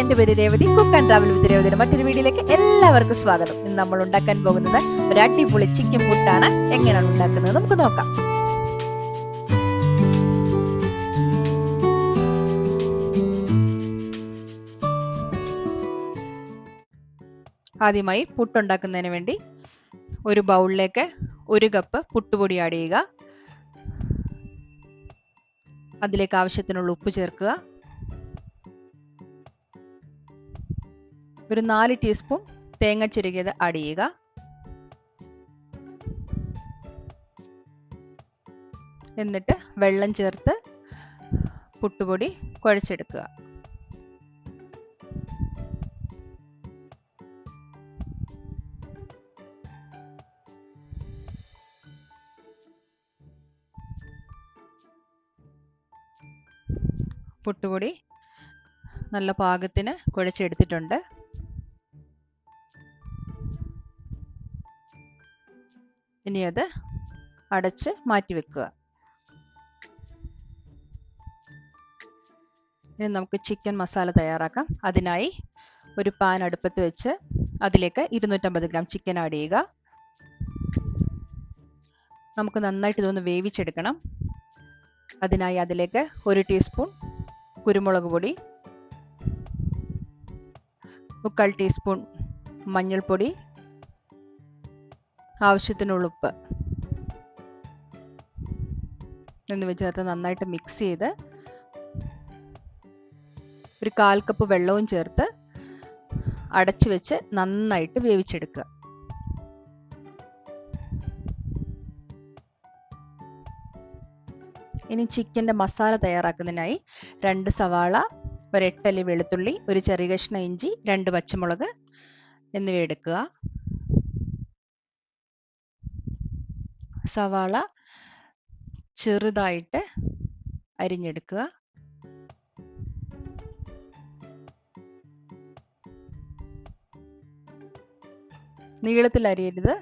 എന്റെ പേര് Revathi. Cook and travel with രേവതിയുടെ മറ്റൊരു വീഡിയോയിലേക്ക് എല്ലാവർക്കും സ്വാഗതം. ഇന്ന് നമ്മൾ ഉണ്ടാക്കാൻ പോകുന്നത് ഒരു അടിപൊളി ചിക്കൻ മുട്ടാണ് എങ്ങനെയാണ് ഉണ്ടാക്കുന്നത് നമുക്ക് നോക്കാം. ആദ്യമായി പുട്ടുണ്ടാക്കുന്നതിന് വേണ്ടി ഒരു ബൗളിലേക്ക് ഒരു കപ്പ് പുട്ടുപൊടി ആഡ് ചെയ്യുക. അതിലേക്ക് ആവശ്യത്തിനുള്ള ഉപ്പ് ചേർക്കുക. ഒരു നാല് ടീസ്പൂൺ തേങ്ങ ചിരകിയത് ആഡ് ചെയ്യുക. എന്നിട്ട് വെള്ളം ചേർത്ത് പുട്ടുപൊടി കുഴച്ചെടുക്കുക. പുട്ടുപൊടി നല്ല പാകത്തിന് കുഴച്ചെടുത്തിട്ടുണ്ട്. ഇനി അത് അടച്ച് മാറ്റി വെക്കുക. ഇനി നമുക്ക് ചിക്കൻ മസാല തയ്യാറാക്കാം. അതിനായി ഒരു പാൻ അടുപ്പത്ത് വെച്ച് അതിലേക്ക് ഇരുന്നൂറ്റമ്പത് ഗ്രാം ചിക്കൻ ആഡ് ചെയ്യുക. നമുക്ക് നന്നായിട്ട് ഇതൊന്ന് വേവിച്ചെടുക്കണം. അതിനായി അതിലേക്ക് ഒരു ടീസ്പൂൺ കുരുമുളക് പൊടി മുക്കാൽ ടീസ്പൂൺ മഞ്ഞൾപ്പൊടി ആവശ്യത്തിനുള്ള ഉപ്പ് എന്നിവ ചേർത്ത് നന്നായിട്ട് മിക്സ് ചെയ്ത് ഒരു കാൽ കപ്പ് വെള്ളവും ചേർത്ത് അടച്ചു വെച്ച് നന്നായിട്ട് വേവിച്ചെടുക്കുക. ഇനി ചിക്കന്റെ മസാല തയ്യാറാക്കുന്നതിനായി രണ്ട് സവാള ഒരു എട്ടല്ലി വെളുത്തുള്ളി ഒരു ചെറിയ കഷ്ണ ഇഞ്ചി രണ്ട് പച്ചമുളക് എന്നിവ എടുക്കുക. സവാള ചെറുതായിട്ട് അരിഞ്ഞെടുക്കുക. നീളത്തിൽ അരിയരുത്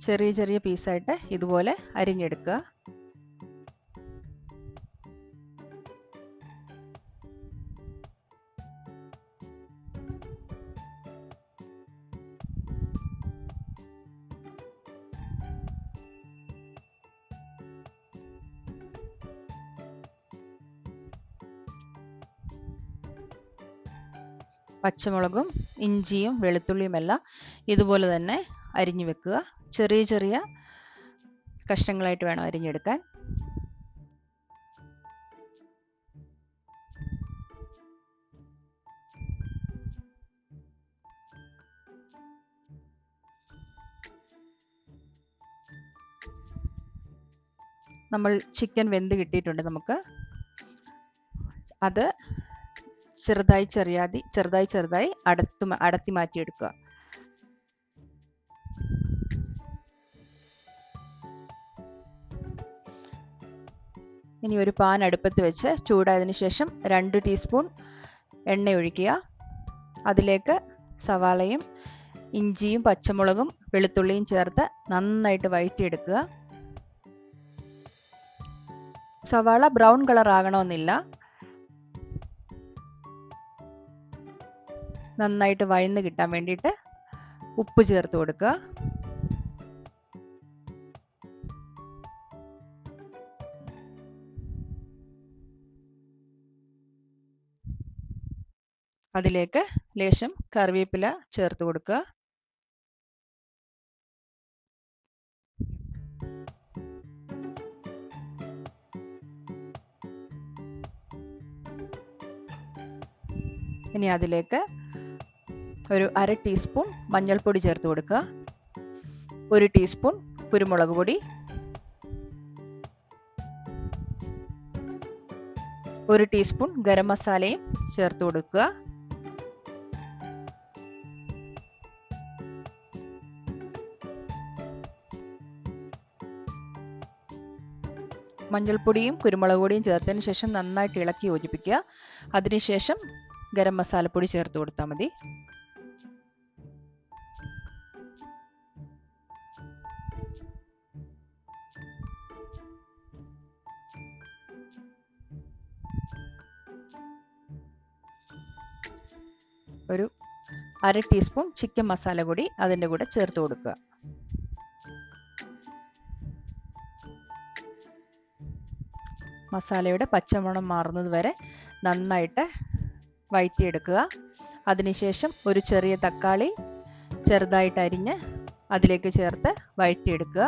ചെറിയ ചെറിയ പീസായിട്ട് ഇതുപോലെ അരിഞ്ഞെടുക്കുക. പച്ചമുളകും ഇഞ്ചിയും വെളുത്തുള്ളിയുമെല്ലാം ഇതുപോലെ തന്നെ അരിഞ്ഞു വെക്കുക. ചെറിയ ചെറിയ കഷ്ണങ്ങളായിട്ട് വേണം അരിഞ്ഞെടുക്കാൻ. നമ്മൾ ചിക്കൻ വെന്ത് കിട്ടിയിട്ടുണ്ട് നമുക്ക്. അത് ചെറുതായി ചെറിയാതി ചെറുതായി ചെറുതായി അടത്ത് അടത്തി മാറ്റിയെടുക്കുക. ഇനി ഒരു പാൻ അടുപ്പത്ത് വെച്ച് ചൂടായതിനു ശേഷം രണ്ട് ടീസ്പൂൺ എണ്ണ ഒഴിക്കുക. അതിലേക്ക് സവാളയും ഇഞ്ചിയും പച്ചമുളകും വെളുത്തുള്ളിയും ചേർത്ത് നന്നായിട്ട് വഴറ്റിയെടുക്കുക. സവാള ബ്രൗൺ കളർ ആകണമെന്നില്ല നന്നായിട്ട് വഴന്ന് കിട്ടാൻ വേണ്ടിയിട്ട് ഉപ്പ് ചേർത്ത് കൊടുക്കുക. അതിലേക്ക് ലേശം കറിവേപ്പില ചേർത്ത് കൊടുക്കുക. ഇനി അതിലേക്ക് ഒരു അര ടീസ്പൂൺ മഞ്ഞൾപ്പൊടി ചേർത്ത് കൊടുക്കുക. ഒരു ടീസ്പൂൺ കുരുമുളക് പൊടി. ഒരു ടീസ്പൂൺ ഗരം മസാലയും ചേർത്ത് കൊടുക്കുക. മഞ്ഞൾപ്പൊടിയും കുരുമുളക് പൊടിയും ചേർത്തതിന് ശേഷം നന്നായിട്ട് ഇളക്കി യോജിപ്പിക്കുക. അതിനുശേഷം ഗരം മസാലപ്പൊടി ചേർത്ത് കൊടുത്താൽ മതി. അര ടീസ്പൂൺ ചിക്കൻ മസാല കൂടി അതിന്റെ കൂടെ ചേർത്ത് കൊടുക്കുക. മസാലയുടെ പച്ചമണം മാറുന്നത് വരെ നന്നായിട്ട് വഴറ്റിയെടുക്കുക അതിനുശേഷം ഒരു ചെറിയ തക്കാളി ചെറുതായിട്ട് അരിഞ്ഞ് അതിലേക്ക് ചേർത്ത് വഴറ്റിയെടുക്കുക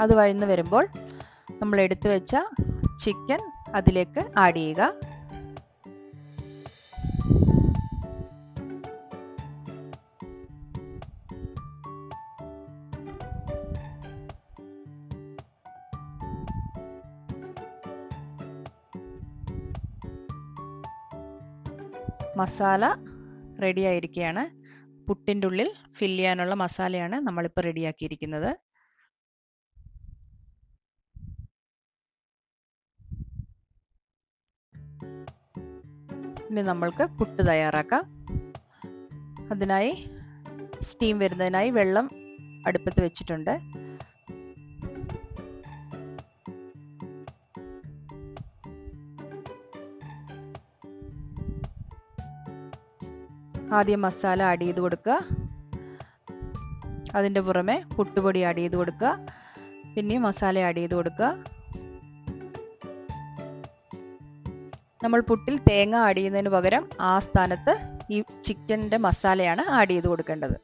അത് വഴന്ന് വരുമ്പോൾ നമ്മൾ എടുത്തു വെച്ച ചിക്കൻ അതിലേക്ക് ആഡ് ചെയ്യുക. മസാല റെഡി ആയിരിക്കുകയാണ്. പുട്ടിന്റെ ഉള്ളിൽ ഫില്ല് ചെയ്യാനുള്ള മസാലയാണ് നമ്മളിപ്പോൾ റെഡിയാക്കിയിരിക്കുന്നത് ഇനി നമ്മൾക്ക് പുട്ട് തയ്യാറാക്കാം. അതിനായി സ്റ്റീം വരുന്നതിനായി വെള്ളം അടുപ്പത്ത് വെച്ചിട്ടുണ്ട്. ആദ്യം മസാല ആഡ് ചെയ്ത് കൊടുക്കുക. അതിന്റെ പുറമെ പുട്ടുപൊടി ആഡ് ചെയ്ത് കൊടുക്കുക. പിന്നെയും മസാല ആഡ് ചെയ്ത് കൊടുക്കുക. നമ്മൾ പുട്ടിൽ തേങ്ങ ആഡ് ചെയ്യുന്നതിന് പകരം ആ സ്ഥാനത്ത് ഈ ചിക്കന്റെ മസാലയാണ് ആഡ് ചെയ്ത് കൊടുക്കേണ്ടത്.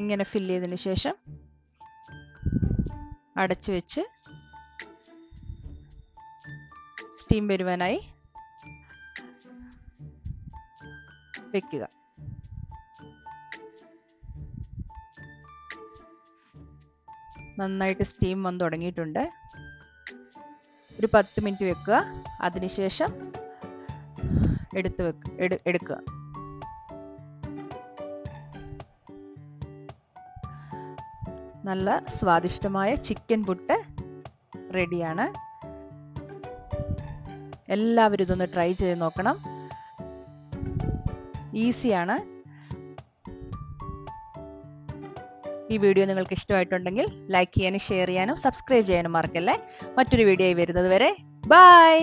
ഇങ്ങനെ ഫില്ല് ചെയ്തതിന് ശേഷം അടച്ചു വെച്ച് സ്റ്റീം വരുവാനായി വെക്കുക. നന്നായിട്ട് സ്റ്റീം വന്ന് തുടങ്ങിയിട്ടുണ്ട്. ഒരു പത്ത് മിനിറ്റ് വെക്കുക. അതിനുശേഷം എടുത്ത് വെക്ക് എടുക്കുക. നല്ല സ്വാദിഷ്ടമായ ചിക്കൻ പുട്ട് റെഡിയാണ് എല്ലാവരും ഇതൊന്ന് ട്രൈ ചെയ്ത് നോക്കണം. ഈസിയാണ് ഈ വീഡിയോ നിങ്ങൾക്ക് ഇഷ്ടമായിട്ടുണ്ടെങ്കിൽ ലൈക്ക് ചെയ്യാനും ഷെയർ ചെയ്യാനും സബ്സ്ക്രൈബ് ചെയ്യാനും മറക്കല്ലേ. മറ്റൊരു വീഡിയോ വരുന്നത് വരെ ബൈ